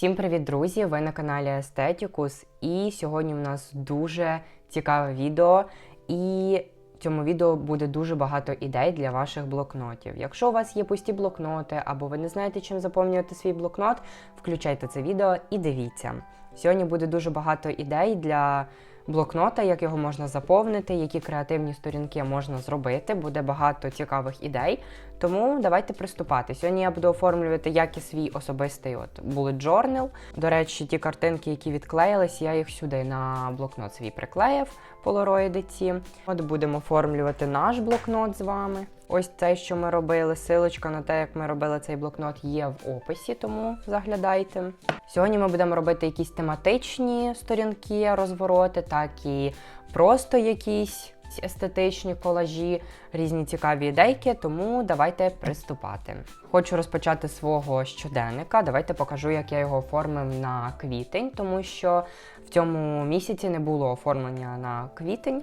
Всім привіт, друзі! Ви на каналі Естетікус. І сьогодні в нас дуже цікаве відео. І в цьому відео буде дуже багато ідей для ваших блокнотів. Якщо у вас є пусті блокноти, або ви не знаєте, чим заповнювати свій блокнот, включайте це відео і дивіться. Сьогодні буде дуже багато ідей для блокнота, як його можна заповнити, які креативні сторінки можна зробити. Буде багато цікавих ідей. Тому давайте приступати. Сьогодні я буду оформлювати як і свій особистий от bullet journal. До речі, ті картинки, які відклеїлись, я їх сюди на блокнот свій приклеїв полароїди ці. От будемо оформлювати наш блокнот з вами. Ось це, що ми робили. Силочка на те, як ми робили цей блокнот, є в описі, тому заглядайте. Сьогодні ми будемо робити якісь тематичні сторінки, розвороти, так і просто якісь естетичні колажі, різні цікаві ідейки, тому давайте приступати. Хочу розпочати свого щоденника. Давайте покажу, як я його оформив на квітень, тому що в цьому місяці не було оформлення на квітень.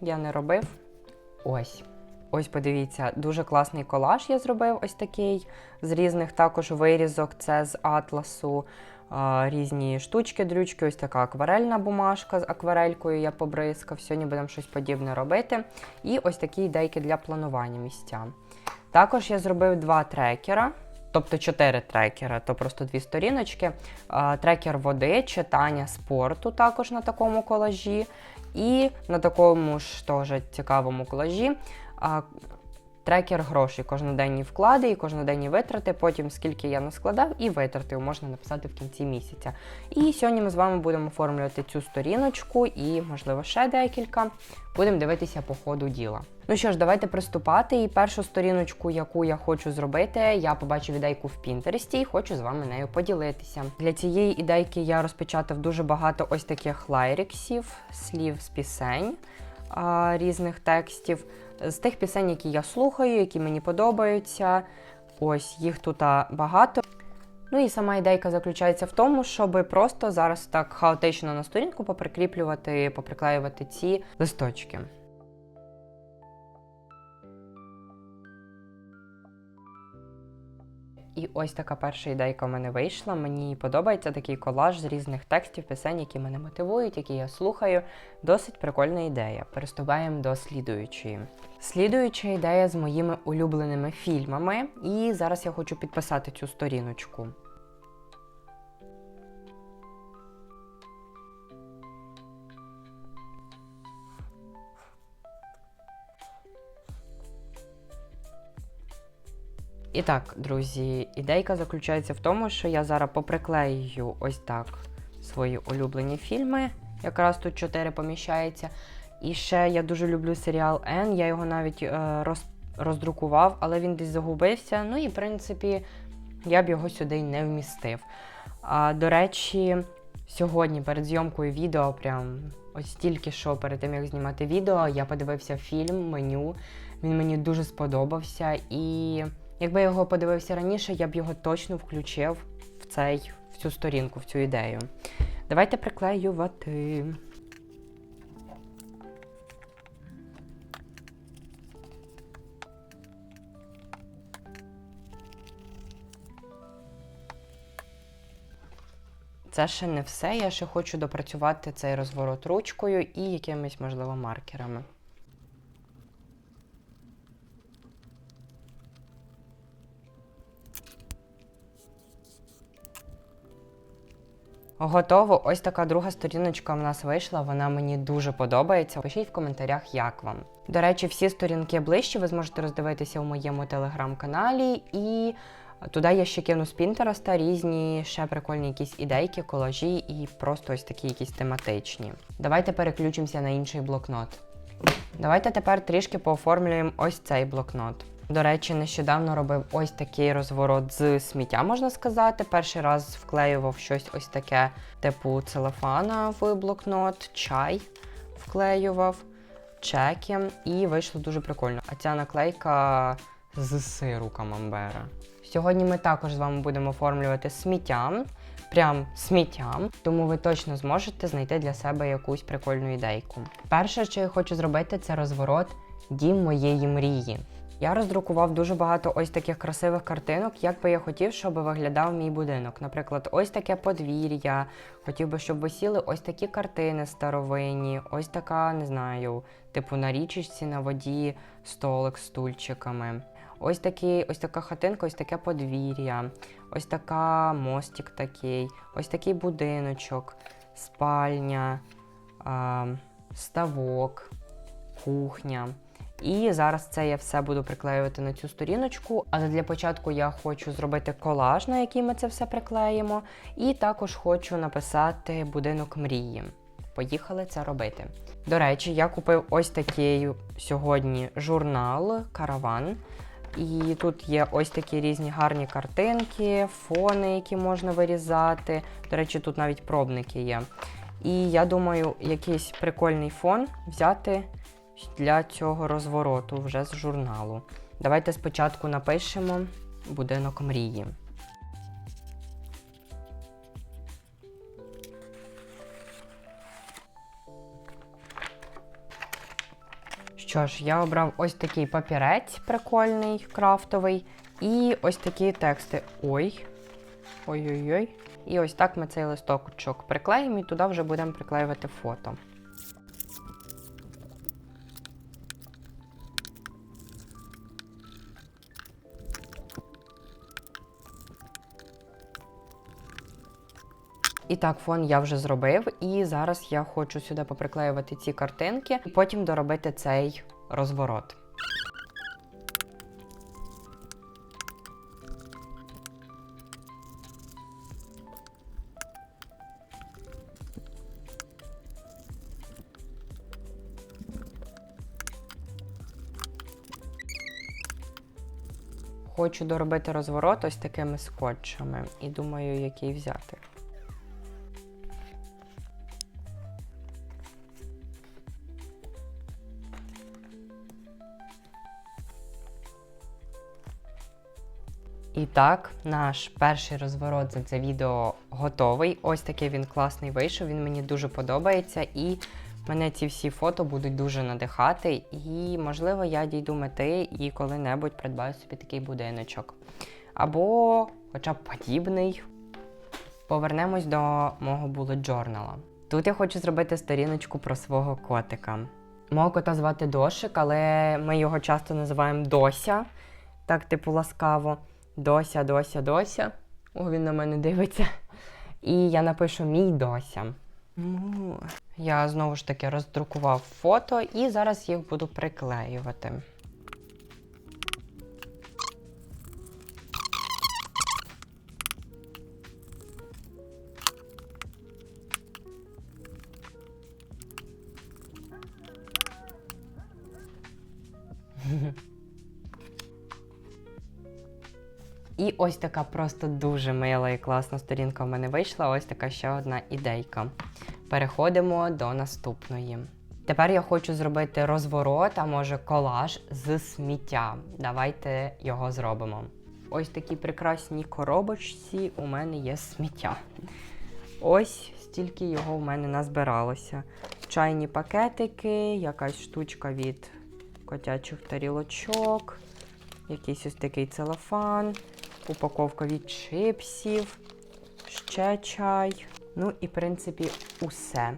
Я не робив. Ось. Ось подивіться, дуже класний колаж я зробив ось такий з різних також вирізок. Це з атласу. Різні штучки, дрючки, ось така акварельна бумажка з акварелькою я побризкав. Сьогодні будемо щось подібне робити. І ось такі ідейки для планування місця. Також я зробив два трекера. Тобто чотири трекера, то просто дві сторіночки. Трекер води, читання спорту також на такому колажі. І на такому ж теж цікавому колажі трекер грошей, кожноденні вклади і кожноденні витрати. Потім скільки я наскладав і витратив, можна написати в кінці місяця. І сьогодні ми з вами будемо оформлювати цю сторіночку і, можливо, ще декілька. Будемо дивитися по ходу діла. Ну що ж, давайте приступати. І першу сторіночку, яку я хочу зробити, я побачив ідейку в Пінтересті і хочу з вами нею поділитися. Для цієї ідейки я розпечатав дуже багато ось таких лайріксів, слів з пісень різних текстів, з тих пісень, які я слухаю, які мені подобаються. Ось їх тут багато. Ну і сама ідейка заключається в тому, щоб просто зараз так хаотично на сторінку поприкріплювати, поприклеювати ці листочки. І ось така перша ідейка в мене вийшла. Мені подобається такий колаж з різних текстів, пісень, які мене мотивують, які я слухаю. Досить прикольна ідея. Переступаємо до слідуючої. Слідуюча ідея з моїми улюбленими фільмами. І зараз я хочу підписати цю сторіночку. І так, друзі, ідейка заключається в тому, що я зараз поприклею ось так свої улюблені фільми. Якраз тут чотири поміщається. І ще я дуже люблю серіал Н. Я його навіть е, роз, роздрукував, але він десь загубився. Ну і в принципі я б його сюди й не вмістив. А, До речі, сьогодні перед зйомкою відео, прям ось тільки що перед тим як знімати відео, я подивився фільм, меню. Він мені дуже сподобався і. Якби я його подивився раніше, я б його точно включив в цей, в цю сторінку, в цю ідею. Давайте приклеювати. Це ще не все. Я ще хочу допрацювати цей розворот ручкою і якимись, можливо, маркерами. Готово. Ось така друга сторіночка в нас вийшла. Вона мені дуже подобається. Пишіть в коментарях, як вам. До речі, всі сторінки ближче ви зможете роздивитися у моєму телеграм-каналі, і туди я ще кину з Пінтереста різні ще прикольні якісь ідейки, колажі і просто ось такі якісь тематичні. Давайте переключимося на інший блокнот. Давайте тепер трішки пооформлюємо ось цей блокнот. До речі, нещодавно робив ось такий розворот з сміття, можна сказати. Перший раз вклеював щось ось таке, типу целофана в блокнот, чай вклеював, чеки, і вийшло дуже прикольно. А ця наклейка з сиру камамбера. Сьогодні ми також з вами будемо оформлювати сміттям, прям сміттям, тому ви точно зможете знайти для себе якусь прикольну ідейку. Перше, що я хочу зробити, це розворот дім моєї мрії. Я роздрукував дуже багато ось таких красивих картинок, як би я хотів, щоб виглядав мій будинок. Наприклад, ось таке подвір'я. Хотів би, щоб висіли ось такі картини старовинні, ось така, не знаю, типу на річечці на воді столик з стульчиками. Ось такий, ось така хатинка, ось таке подвір'я, ось така мостик такий, ось такий будиночок, спальня, ставок, кухня. І зараз це я все буду приклеювати на цю сторіночку. Але для початку я хочу зробити колаж, на який ми це все приклеїмо. І також хочу написати будинок мрії. Поїхали це робити. До речі, я купив ось такий сьогодні журнал Караван. І тут є ось такі різні гарні картинки, фони, які можна вирізати. До речі, тут навіть пробники є. І я думаю, якийсь прикольний фон взяти для цього розвороту вже з журналу. Давайте спочатку напишемо будинок мрії. Що ж, я обрав ось такий папірець прикольний, крафтовий, і ось такі тексти. Ой. Ой-ой-ой. І ось так ми цей листочок приклеїмо і туди вже будемо приклеювати фото. І так, фон я вже зробив, і зараз я хочу сюди поприклеювати ці картинки, і потім доробити цей розворот. Хочу доробити розворот ось такими скотчами і думаю, який взяти. І так, наш перший розворот за це відео готовий. Ось такий він класний вийшов. Він мені дуже подобається, і мене ці всі фото будуть дуже надихати. І, можливо, я дійду мети і коли-небудь придбаю собі такий будиночок. Або, хоча б подібний. Повернемось до мого bullet journal. Тут я хочу зробити сторіночку про свого котика. Мого кота звати Дошик, але ми його часто називаємо Дося, так типу ласкаво. Дося, Дося, Дося. О, він на мене дивиться. І я напишу мій Дося. Я знову ж таки роздрукував фото і зараз їх буду приклеювати. Ось така просто дуже мила і класна сторінка в мене вийшла. Ось така ще одна ідейка. Переходимо до наступної. Тепер я хочу зробити розворот, а може колаж з сміття. Давайте його зробимо. Ось такі прекрасні коробочці у мене є сміття. Ось стільки його у мене назбиралося. Чайні пакетики, якась штучка від котячих тарілочок, якийсь ось такий целофан, упаковка від чипсів, ще чай. Ну і, в принципі, усе.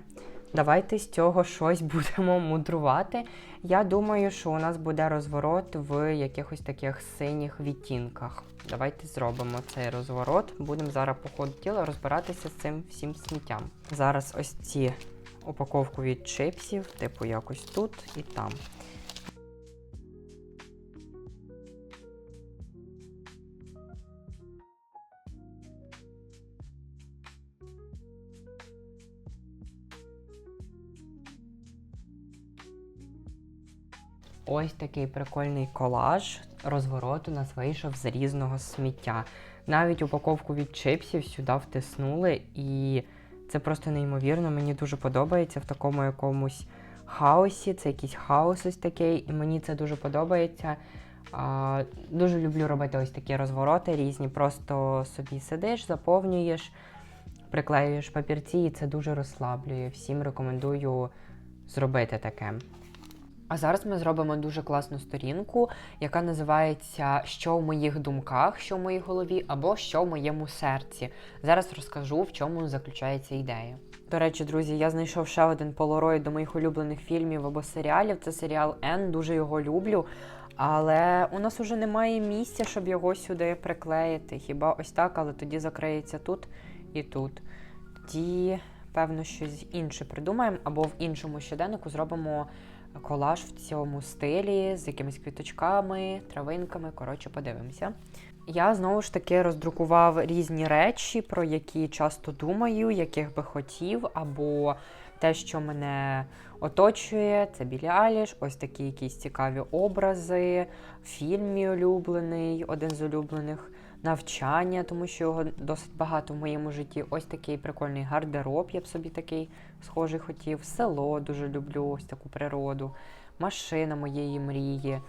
Давайте з цього щось будемо мудрувати. Я думаю, що у нас буде розворот в якихось таких синіх відтінках. Давайте зробимо цей розворот. Будемо зараз по ходу тіла розбиратися з цим всім сміттям. Зараз ось ці упаковку від чипсів, типу якось тут і там. Ось такий прикольний колаж. Розворот у нас вийшов з різного сміття. Навіть упаковку від чипсів сюди втиснули, і це просто неймовірно. Мені дуже подобається в такому якомусь хаосі. Це якийсь хаос ось такий, і мені це дуже подобається. А, Дуже люблю робити ось такі розвороти різні. Просто собі сидиш, заповнюєш, приклеюєш папірці, і це дуже розслаблює. Всім рекомендую зробити таке. А зараз ми зробимо дуже класну сторінку, яка називається Що в моїх думках, що в моїй голові, або що в моєму серці. Зараз розкажу, в чому заключається ідея. До речі, друзі, я знайшов ще один полароїд до моїх улюблених фільмів або серіалів. Це серіал Н, дуже його люблю. Але у нас уже немає місця, щоб його сюди приклеїти. Хіба ось так, але тоді закриється тут і тут. Тоді, певно, щось інше придумаємо, або в іншому щоденнику зробимо колаж в цьому стилі з якимись квіточками, травинками. Коротше, подивимося. Я знову ж таки роздрукував різні речі, про які часто думаю, яких би хотів, або те, що мене оточує, це Білі Аліш, ось такі якісь цікаві образи, фільм мій улюблений, один з улюблених, навчання, тому що його досить багато в моєму житті. Ось такий прикольний гардероб, я б собі такий схожий хотів. Село дуже люблю, ось таку природу, машина моєї мрії.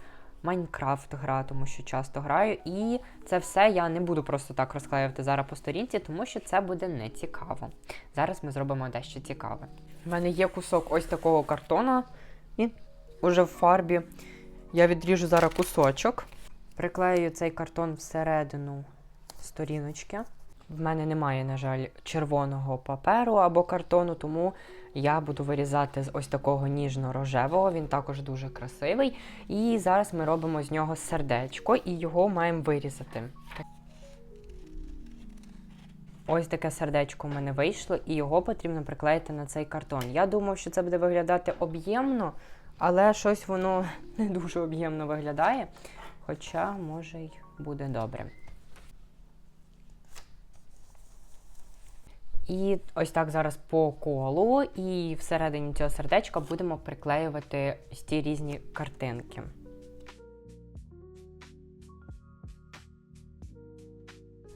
Майнкрафт гра, тому що часто граю. І це все я не буду просто так розклеювати зараз по сторінці, тому що це буде не цікаво. Зараз ми зробимо дещо цікаве. У мене є кусок ось такого картона. Він уже в фарбі. Я відріжу зараз кусочок. Приклею цей картон всередину сторіночки. В мене немає, на жаль, червоного паперу або картону, тому я буду вирізати з ось такого ніжно-рожевого. Він також дуже красивий. І зараз ми робимо з нього сердечко і його маємо вирізати. Ось таке сердечко в мене вийшло, і його потрібно приклеїти на цей картон. Я думав, що це буде виглядати об'ємно, але щось воно не дуже об'ємно виглядає. Хоча, може, й буде добре. І ось так зараз по колу, і всередині цього сердечка будемо приклеювати ось ці різні картинки.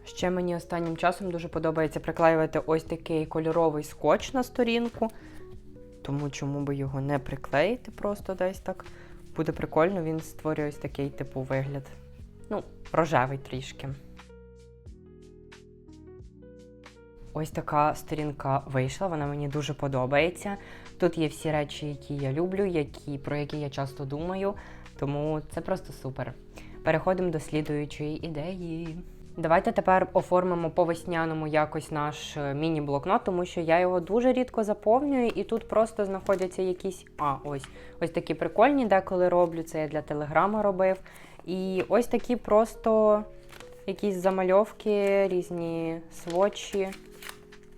Ще мені останнім часом дуже подобається приклеювати ось такий кольоровий скотч на сторінку. Тому чому би його не приклеїти просто десь так. Буде прикольно, він створює ось такий типу вигляд. Ну, рожевий трішки. Ось така сторінка вийшла, вона мені дуже подобається. Тут є всі речі, які я люблю, які, про які я часто думаю, тому це просто супер. Переходимо до слідуючої ідеї. Давайте тепер оформимо по весняному якось наш е, міні-блокнот, тому що я його дуже рідко заповнюю, і тут просто знаходяться якісь. А, ось ось такі прикольні, деколи роблю. Це я для телеграма робив. І ось такі просто якісь замальовки, різні свочі.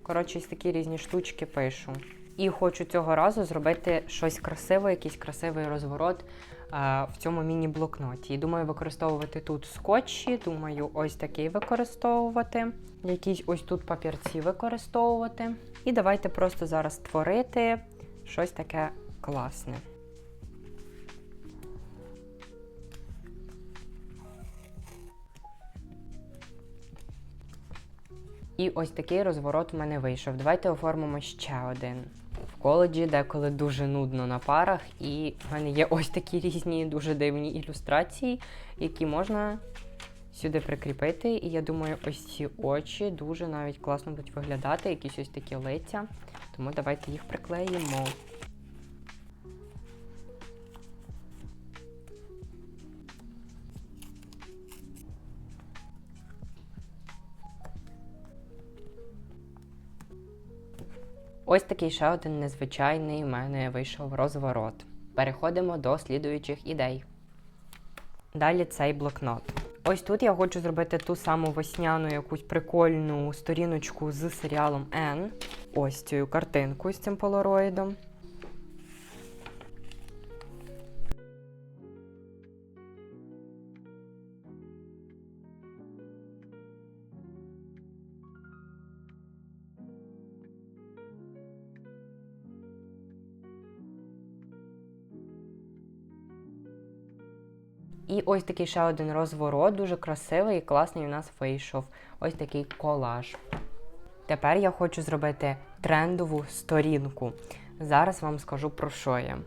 Коротше, ось такі різні штучки пишу. І хочу цього разу зробити щось красиве, якийсь красивий розворот в цьому міні-блокноті. І думаю, використовувати тут скотчі, думаю, ось такий використовувати. Якісь ось тут папірці використовувати. І давайте просто зараз створити щось таке класне. І ось такий розворот у мене вийшов. Давайте оформимо ще один. Коледжі деколи дуже нудно на парах, і в мене є ось такі різні дуже дивні ілюстрації, які можна сюди прикріпити. І я думаю, ось ці очі дуже навіть класно будуть виглядати, якісь ось такі лиця. Тому давайте їх приклеїмо. Ось такий ще один незвичайний в мене вийшов розворот. Переходимо до слідуючих ідей. Далі цей блокнот. Ось тут я хочу зробити ту саму весняну якусь прикольну сторіночку з серіалом N. Ось цю картинку з цим полароїдом. І ось такий ще один розворот, дуже красивий і класний у нас вийшов. Ось такий колаж. Тепер я хочу зробити трендову сторінку. Зараз вам скажу про що я.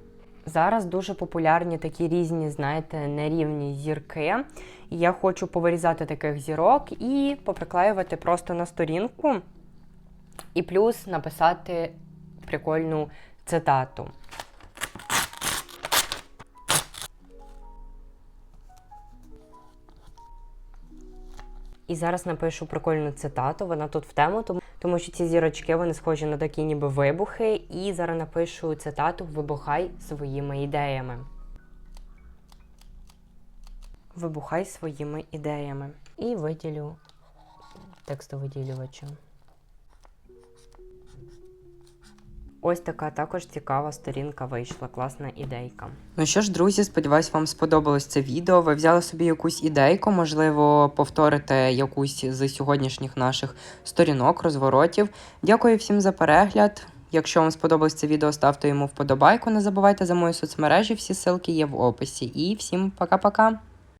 Зараз дуже популярні такі різні, знаєте, нерівні зірки. І я хочу повирізати таких зірок і поприклеювати просто на сторінку. І плюс написати прикольну цитату. І зараз напишу прикольну цитату. Вона тут в тему, тому, тому що ці зірочки вони схожі на такі ніби вибухи. І зараз напишу цитату Вибухай своїми ідеями. Вибухай своїми ідеями. І виділю текстовиділювачем. Ось така також цікава сторінка вийшла, класна ідейка. Ну що ж, друзі, сподіваюсь, вам сподобалось це відео. Ви взяли собі якусь ідейку, можливо, повторите якусь з сьогоднішніх наших сторінок, розворотів. Дякую всім за перегляд. Якщо вам сподобалось це відео, ставте йому вподобайку. Не забувайте за мої соцмережі, всі ссылки є в описі. І всім пока-пока!